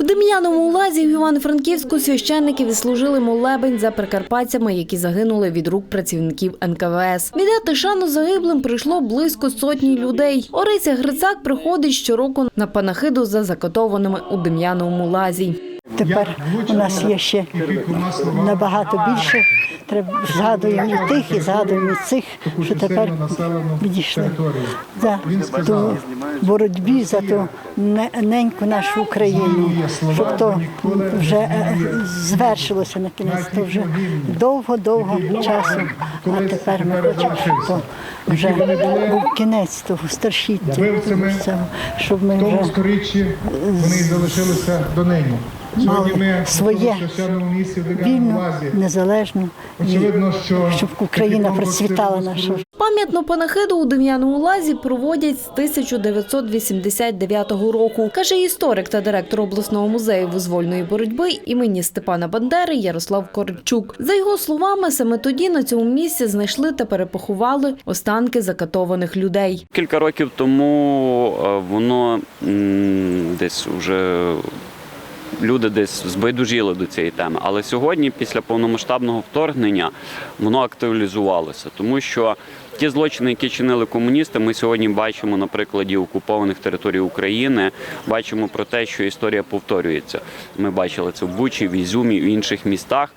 В Дем'яному лазі в Івано-Франківську священники відслужили молебень за прикарпатцями, які загинули від рук працівників НКВС. Віддати шану загиблим прийшло близько сотні людей. Орися Грицак приходить щороку на панахиду за закатованими у Дем'яному лазі. Тепер у нас є ще набагато більше. Треба згадуємо і тих, і згадуємо цих, що тепер відійшли за ту боротьбі за ту неньку нашу Україну, щоб то вже е, звершилося на кінець. То вже довго-довго часу. А тепер ми хочемо, щоб то вже був кінець того Вбивцями щоб ми вже вони залишилися до нині. Мали своє вільну, незалежну, і що щоб Україна процвітала наша. Пам'ятну панахиду у Дем'яному лазі проводять з 1989 року, каже історик та директор обласного музею визвольної боротьби імені Степана Бандери Ярослав Корчук. За його словами, саме тоді на цьому місці знайшли та перепоховали останки закатованих людей. Кілька років тому е, воно десь вже люди десь збайдужіли до цієї теми. Але сьогодні, після повномасштабного вторгнення, воно актуалізувалося, тому що ті злочини, які чинили комуністи, ми сьогодні бачимо на прикладі окупованих територій України. Бачимо про те, що історія повторюється. Ми бачили це в Бучі, в Ізюмі, в інших містах.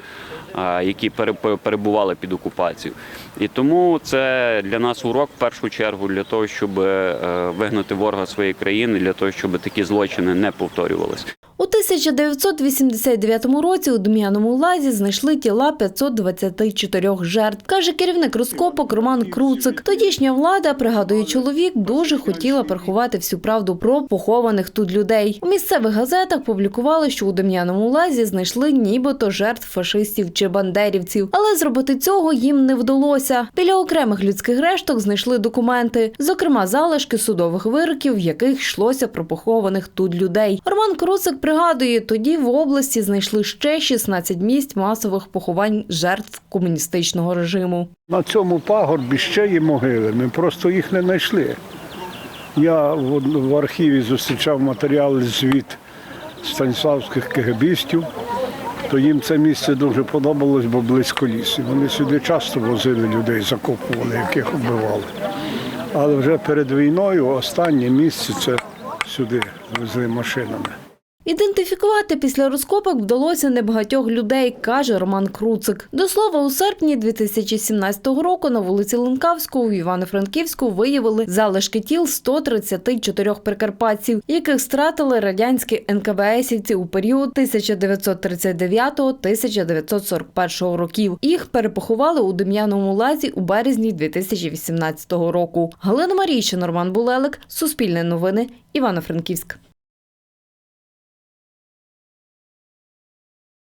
Які пере- перебували під окупацією, і тому це для нас урок в першу чергу для того, щоб е, вигнати ворога своєї країни, для того, щоб такі злочини не повторювалися. У 1989 році у Дем'яному лазі знайшли тіла 524 жертв, каже керівник розкопок Роман Круцик. Тодішня влада, пригадує чоловік, дуже хотіла приховати всю правду про похованих тут людей. У місцевих газетах публікували, що у Дем'яному лазі знайшли нібито жертв фашистів чи бандерівців, але зробити цього їм не вдалося. Біля окремих людських решток знайшли документи, зокрема залишки судових вироків, в яких йшлося про похованих тут людей. Роман Круцик пригадує, тоді в області знайшли ще 16 місць масових поховань жертв комуністичного режиму. На цьому пагорбі ще є могили, ми просто їх не знайшли. Я в, архіві зустрічав матеріали звіт станіславських кегебістів, то їм це місце дуже подобалось, бо близько лісу. Вони сюди часто возили людей, закопували, яких вбивали. Але вже перед війною останнє місце це сюди везли машинами. Ідентифікувати після розкопок вдалося небагатьох людей, каже Роман Круцик. До слова, у серпні 2017 року на вулиці Ленкавського у Івано-Франківську виявили залишки тіл 134 прикарпатців, яких стратили радянські НКВСівці у період 1939-1941 років. Їх перепоховали у Дем'яному лазі у березні 2018 року. Галина Марійщина, Роман Булелик, Суспільне новини, Івано-Франківськ.